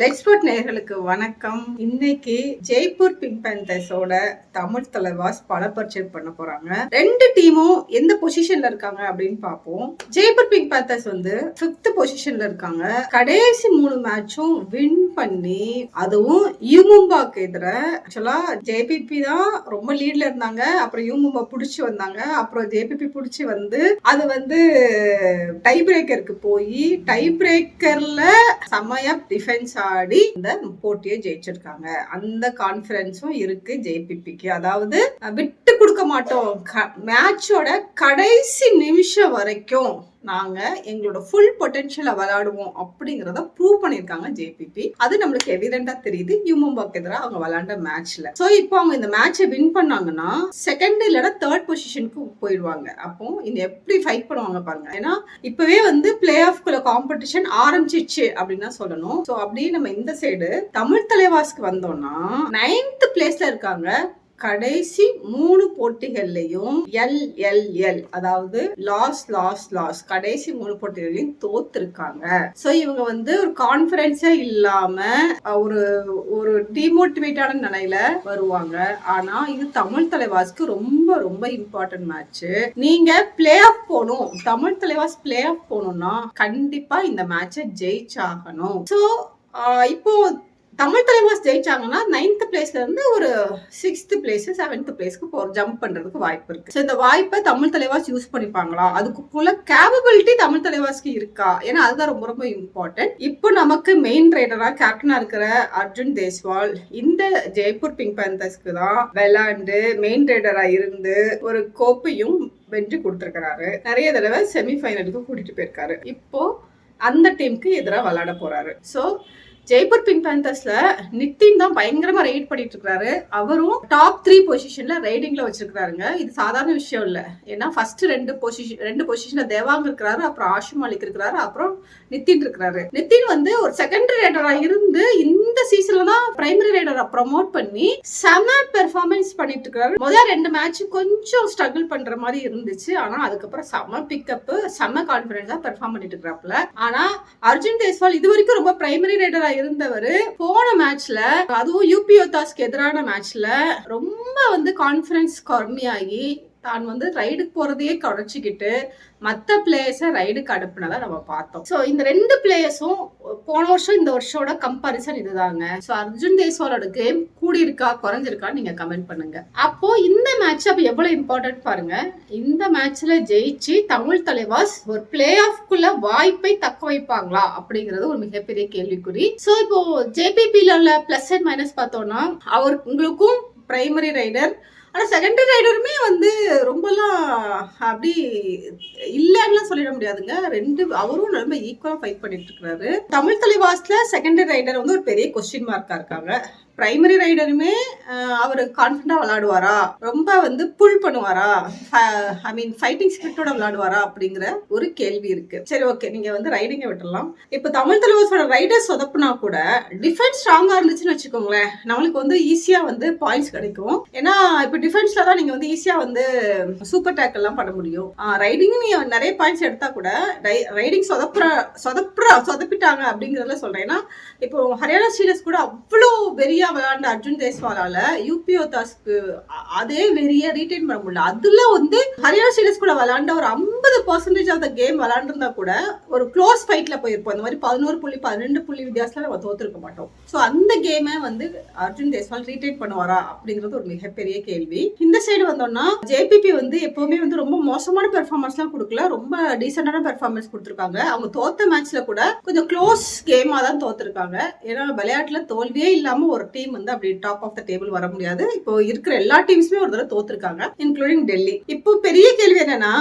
லெக்ஸ்போர்ட் நேர்களுக்கு வணக்கம். இன்னைக்கு ஜெய்ப்பூர் பிங்க் பேந்தர்ஸோட தமிழ் தலைவாஸ் பல பர்ச்சேஸ் பண்ண போறாங்க. ரெண்டு டீமும் எந்த பொசிஷன்ல இருக்காங்க அப்படின்னு பார்ப்போம். ஜெய்ப்பூர் பிங்க் பேந்தர்ஸ் வந்து பிப்த் பொசிஷன்ல இருக்காங்க. கடைசி மூணு மேட்சும் வின் பண்ணி அதுவும் யூமும்பாக்கு எதிர. ஆக்சுவலா ஜேபிபி தான் ரொம்ப லீட்ல இருந்தாங்க. அப்புறம் யூமும்பா புடிச்சு வந்தாங்க. அப்புறம் ஜேபிபி புடிச்சு வந்து அது வந்து டை பிரேக்கருக்கு போய் டை பிரேக்கர்ல செமையா டிஃபென்ஸ் ஆடி இந்த போட்டியை ஜெயிச்சிருக்காங்க. அந்த கான்பிடன்ஸும் இருக்கு ஜேபிபிக்கு. அதாவது விட்டு கொடுக்க மாட்டோம். மேட்சோட கடைசி நிமிஷம் வரைக்கும் நாங்கள் எங்களோட ஃபுல் பொட்டென்ஷியலை விளையாடுவோம் அப்படிங்கிறத ப்ரூவ் பண்ணியிருக்காங்க ஜேபிபி அது நம்மளுக்கு எவிடென்டா தெரியுது. யூமம்பாக்கு எதிராக அவங்க விளாண்ட மேட்ச்ல ஸோ இப்போ அவங்க இந்த மேட்சை வின் பண்ணாங்கன்னா செகண்ட் இல்லைன்னா தேர்ட் பொசிஷனுக்கு போயிடுவாங்க. அப்போ இந்த எப்படி ஃபைட் பண்ணுவாங்க பாருங்க. ஏன்னா இப்பவே வந்து பிளே ஆஃப்குள்ள காம்படிஷன் ஆரம்பிச்சிச்சு அப்படின்னு சொல்லணும். ஸோ அப்படியே நம்ம இந்த சைடு தமிழ் தலைவாஸ்க்கு வந்தோம்னா நைன்த் பிளேஸ்ல இருக்காங்க கடைசி மூணு போட்டிகள்லையும் எல் எல் எல் அதாவது லாஸ் லாஸ் லாஸ் கடைசி மூணு போட்டிகளையும் தோத்துருக்காங்க. சோ இவங்க வந்து ஒரு கான்பிடன்ஸே இல்லாம ஒரு ஒரு டிமோட்டிவேட்டான நிலையில வருவாங்க. ஆனா இது தமிழ் தலைவாஸ்க்கு ரொம்ப ரொம்ப இம்பார்ட்டன்ட் மேட்ச் நீங்க பிளே ஆஃப் போகணும். தமிழ் தலைவாஸ் பிளே ஆஃப் போகணும்னா கண்டிப்பா இந்த மேட்சை ஜெயிச்சாகணும். சோ இப்போ தமிழ் தலைவாஸ் ஜெயிச்சாங்கன்னா நைன்த் பிளேஸ்ல இருந்து ஒரு சிக்ஸ்த் பிளேஸ் செவன்த் பிளேஸ்க்கு போற ஜம்ப் பண்றதுக்கு வாய்ப்பு இருக்கு. ஸோ இந்த வாய்ப்பை தமிழ் தலைவாஸ் யூஸ் பண்ணிப்பாங்களா? அதுக்குள்ள கேபபிலிட்டி தமிழ் தலைவாஸ்க்கு இருக்கா? ஏன்னா அதுதான் ரொம்ப ரொம்ப இம்பார்ட்டன்ட் இப்போ நமக்கு மெயின் ரைடரா கேப்டனா இருக்கிற அர்ஜுன் தேஸ்வால் இந்த ஜெய்ப்பூர் பிங்க் பேந்தர்ஸ்க்கு தான் விளாண்டு மெயின் ரைடரா இருந்து ஒரு கோப்பையும் வென்று கொடுத்துருக்கிறாரு. நிறைய தடவை செமிஃபைனலுக்கு கூட்டிட்டு போயிருக்காரு. இப்போ அந்த டீமுக்கு எதிராக விளையாட போறாரு. ஸோ ஜெய்ப்பூர் பிங்க் பேந்தர்ஸ்ல நித்தின் தான் பயங்கரமா ரைட் பண்ணிட்டு இருக்காரு அவரும் டாப் த்ரீ பொசிஷன்ல ரைடிங்ல வச்சிருக்காருங்க இது சாதாரண விஷயம் இல்ல. ஏன்னா ஃபர்ஸ்ட் ரெண்டு பொசிஷன் ரெண்டு பொசிஷன்ல தேவாங்க இருக்கிறாரு அப்புறம் ஆஷு மாலிக் இருக்கிறாரு அப்புறம் நித்தின் இருக்கிறாரு. நித்தின் வந்து ஒரு செகண்டரி ரைடரா இருந்து இந்த சீசன்ல தான் பிரைமரி ரைடரா ப்ரமோட் பண்ணி செம பெர்ஃபார்மன்ஸ் பண்ணிட்டு இருக்காரு முதல் ரெண்டு மேட்ச் கொஞ்சம் ஸ்ட்ரகிள் பண்ற மாதிரி இருந்துச்சு. ஆனா அதுக்கப்புறம் செம பிக்கப் செம கான்பிடன்ஸா பெர்ஃபார்ம் பண்ணிட்டு இருக்கிறாப்புல ஆனா அர்ஜுன் தேஸ்வால் இது வரைக்கும் ரொம்ப பிரைமரி ரைடரா இருந்தவர். போன மேட்ச்ல அதுவும் யூபி யோத்தாஸ்க்கு எதிரான மேட்ச்ல ரொம்ப வந்து கான்பிடன்ஸ் கம்மியாகி தான் வந்து ரைடுக்கு போறதையே குறைச்சிக்கிட்டு மற்ற பிளேயர்ஸை ரைடுக்கு அனுப்புனதை நம்ம பார்த்தோம். ஸோ இந்த ரெண்டு பிளேயர்ஸும் போன வருஷம் இந்த வருஷோட கம்பாரிசன் இதுதாங்க. ஸோ அர்ஜுன் தேஸ்வாலோட கேம் கூடி இருக்கா குறைஞ்சிருக்கான்னு நீங்க கமெண்ட் பண்ணுங்க. அப்போ இந்த மேட்ச் அப்போ எவ்வளோ இம்பார்ட்டன்ட் பாருங்க. இந்த மேட்ச்ல ஜெயிச்சு தமிழ் தலைவாஸ் ஒரு பிளே ஆஃப்குள்ள வாய்ப்பை தக்க வைப்பாங்களா அப்படிங்கிறது ஒரு மிகப்பெரிய கேள்விக்குறி. ஸோ இப்போ ஜேபிபியில் உள்ள பிளஸ் அண்ட் மைனஸ் பார்த்தோம்னா அவர் உங்களுக்கும் பிரைமரி ரைடர் ஆனால் செகண்டரி ரைடருமே வந்து ரொம்பலாம் அப்படி இல்லைன்னுலாம் சொல்லிட முடியாதுங்க. ரெண்டு அவரும் ரொம்ப ஈக்குவலாக ஃபைட் பண்ணிட்டு இருக்கிறாரு. தமிழ் தலைவாசில் செகண்டரி ரைடர் வந்து ஒரு பெரிய கொஸ்டின் மார்க்காக இருக்காங்க. பிரைமரி ரைடருமே அவர் கான்ஃபிடண்டாக விளாடுவாரா ரொம்ப வந்து புல் பண்ணுவாரா? ஐ மீன் ஃபைட்டிங் ஸ்கிரிப்டோட விளாடுவாரா அப்படிங்கிற ஒரு கேள்வி இருக்கு. சரி ஓகே நீங்க வந்து ரைடிங்கை விட்டுடலாம் இப்போ தமிழ் தலைவர்ஸோட ரைடர் சொதப்புனா கூட டிஃபென்ஸ் ஸ்ட்ராங்காக இருந்துச்சுன்னு வச்சுக்கோங்களேன் நம்மளுக்கு வந்து ஈஸியாக வந்து பாயிண்ட்ஸ் கிடைக்கும். ஏன்னா இப்போ டிஃபென்ஸ்ல தான் நீங்க வந்து ஈஸியாக வந்து சூப்பர் டேக்கெல்லாம் பண்ண முடியும். ரைடிங் நீங்கள் நிறைய பாயிண்ட்ஸ் எடுத்தா கூட ரைடிங் சொதப்புற சொதப்புற சொதப்பிட்டாங்க அப்படிங்கிறதுல சொல்றேன். ஏன்னா இப்போ ஹரியானா ஸ்டீலர்ஸ் கூட அவ்வளோ பெரிய விளையாண்ட அர்ஜுன் தேஸ்வாலால யூபிஓ தாஸ்க்கு அதே வெறிய ரீட்டைன் பண்ண முடியல. அதுல வந்து ஹரியானா ஸ்டேட்ஸ் கூட விளாண்ட ஒரு ஐம்பது பர்சன்டேஜ் ஆஃப் த கேம் விளையாண்டுருந்தா கூட ஒரு க்ளோஸ் ஃபைட்ல போயிருப்போம். இந்த மாதிரி பதினோரு புள்ளி பன்னெண்டு புள்ளி வித்தியாசத்துல நம்ம தோத்துருக்க மாட்டோம். ஸோ அந்த கேமை வந்து அர்ஜுன் தேஸ்வால் ரீட்டைன் பண்ணுவாரா அப்படிங்கிறது ஒரு மிகப்பெரிய கேள்வி. இந்த சைடு வந்தோம்னா ஜேபிபி வந்து எப்பவுமே வந்து ரொம்ப மோசமான பெர்ஃபார்மன்ஸ்லாம் கொடுக்கல. ரொம்ப டீசென்டான பெர்ஃபார்மன்ஸ் கொடுத்துருக்காங்க. அவங்க தோத்த மேட்ச்ல கூட கொஞ்சம் க்ளோஸ் கேமா தான் தோத்துருக்காங்க. ஏன்னா விளையாட்டுல தோல்வியே இல்லாம ஒரு டீம் டீம் வந்து அப்படி டாப் ஆஃப் த டேபிள் வர முடியாது. இப்போ இருக்கிற எல்லா டீம்ஸுமே ஒரு தடவை தோத்துருக்காங்க இன்க்ளூடிங் டெல்லி. இப்போ பெரிய கேள்வி என்னன்னா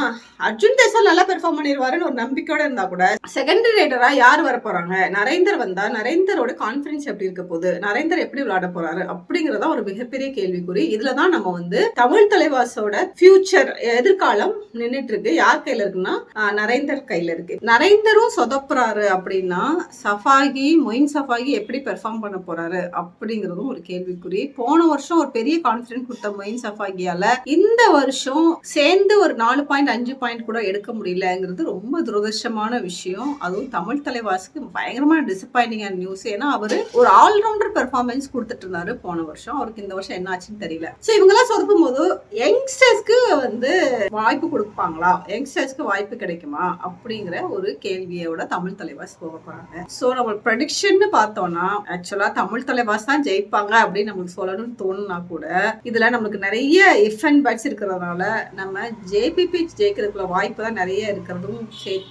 அர்ஜுன் தேசா நல்லா பெர்ஃபார்ம் பண்ணிடுவாருன்னு ஒரு நம்பிக்கையோட இருந்தா கூட செகண்டரி ரைடரா யார் வர போறாங்க? நரேந்தர் வந்தா நரேந்தரோட கான்பிடன்ஸ் எப்படி இருக்க போகுது? நரேந்தர் எப்படி விளையாட போறாரு? அப்படிங்கறதா ஒரு மிகப்பெரிய கேள்விக்குறி. இதுலதான் நம்ம வந்து தமிழ் தலைவாசோட ஃபியூச்சர் எதிர்காலம் நின்றுட்டு இருக்கு யார் கையில இருக்குன்னா நரேந்தர் கையில இருக்கு. நரேந்தரும் சொதப்புறாரு அப்படின்னா சஃபாகி மொயின் சஃபாகி எப்படி பெர்ஃபார்ம் பண்ண போறாரு? அப்படி அப்படிங்கறதும் ஒரு கேள்விக்குறி. போன வருஷம் ஒரு பெரிய கான்பிடன்ட் கொடுத்த மொயின் சஃபாகியால இந்த வருஷம் சேர்ந்து ஒரு நாலு பாயிண்ட் அஞ்சு பாயிண்ட் கூட எடுக்க முடியலங்கிறது ரொம்ப துரதிருஷ்டமான விஷயம். அதுவும் தமிழ் தலைவாசுக்கு பயங்கரமான டிசப்பாயிண்டிங்கான நியூஸ் ஏன்னா அவரு ஒரு ஆல்ரவுண்டர் பெர்ஃபார்மன்ஸ் கொடுத்துட்டு இருந்தாரு போன வருஷம். அவருக்கு இந்த வருஷம் என்ன ஆச்சுன்னு தெரியல. ஸோ இவங்கெல்லாம் சொதப்பும் போது யங்ஸ்டர்ஸ்க்கு வந்து வாய்ப்பு கொடுப்பாங்களா? யங்ஸ்டர்ஸ்க்கு வாய்ப்பு கிடைக்குமா? அப்படிங்கிற ஒரு கேள்வியோட தமிழ் தலைவாஸ் போக போறாங்க. ஸோ நம்ம ப்ரடிக்ஷன் பார்த்தோம்னா ஆக்சுவலா தமிழ் தலைவாஸ் தான் ஜெயிப்பாங்க அப்படின்னு நமக்கு சொல்லணும்னு தோணுனா கூட இதுல நம்மளுக்கு நிறைய இஃப் அண்ட் பட்ஸ் இருக்கிறதுனால நம்ம ஜேபிபி ஜெயிக்கிறதுக்குள்ள வாய்ப்பு தான் நிறைய இருக்கிறதும்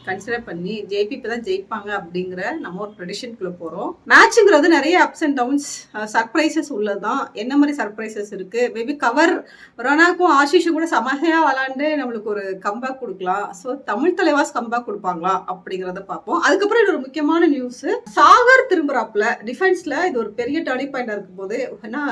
கன்சிடர் பண்ணி ஜேபிபி தான் ஜெயிப்பாங்க அப்படிங்கிற நம்ம ஒரு ப்ரெடிஷனுக்குள்ள போறோம். மேட்சுங்கிறது நிறைய அப்ஸ் அண்ட் டவுன்ஸ் சர்ப்ரைசஸ் உள்ளதுதான். என்ன மாதிரி சர்ப்ரைசஸ் இருக்கு? மேபி கவர் ரொனாக்கும் ஆஷிஷும் கூட சமகையா விளாண்டு நம்மளுக்கு ஒரு கம்பேக் கொடுக்கலாம். ஸோ தமிழ் தலைவாஸ் கம்பேக் கொடுப்பாங்களா அப்படிங்கிறத பார்ப்போம். அதுக்கப்புறம் இது ஒரு முக்கியமான நியூஸ் சாகர் திரும்புறாப்புல டிஃபென்ஸ்ல இது ஒரு பெரிய டர்னிங் பாயிண்ட் இருக்கும் இருக்கும்போது ஏன்னா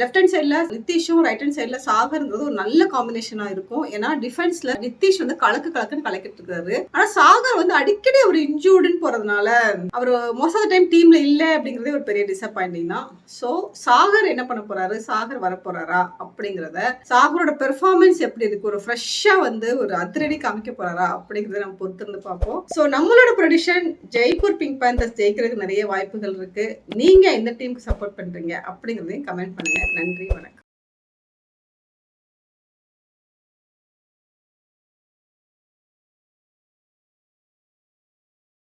லெஃப்ட் ஹேண்ட் சைடில் நிதிஷும் ரைட் ஹேண்ட் சைடில் சாகர்ங்கிறது ஒரு நல்ல காம்பினேஷனாக இருக்கும். ஏன்னா டிஃபென்ஸ்ல நிதிஷ் வந்து கலக்கு கலக்குன்னு கலக்கிட்டு இருக்காரு. ஆனால் சாகர் வந்து அடிக்கடி அவர் இன்ஜூர்டுன்னு போகிறதுனால அவர் மோஸ்ட் ஆஃப் த டைம் டீமில் இல்லை அப்படிங்கிறதே ஒரு பெரிய டிசப்பாயிண்டிங் தான். ஸோ சாகர் என்ன பண்ண போறாரு? சாகர் வர போகிறாரா அப்படிங்கிறத சாகரோட பெர்ஃபார்மன்ஸ் எப்படி இருக்கு? ஒரு ஃப்ரெஷ்ஷாக வந்து ஒரு அதிரடி காமிக்க போகிறாரா அப்படிங்கிறத நம்ம பொறுத்திருந்து பார்ப்போம். ஸோ நம்மளோட ப்ரொடிஷன் ஜெய்ப்பூர் பிங்க் பேந்தர்ஸ் ஜெயிக்கிறதுக்கு நிறைய வாய்ப்புகள் இருக்கு. நீங்க எந்த டீமுக்கு சப்போர்ட் பண்றீங்க? அப்படிங்கிறதையும் கமெண்ட் பண்ணுங்க. நன்றி வணக்கம்.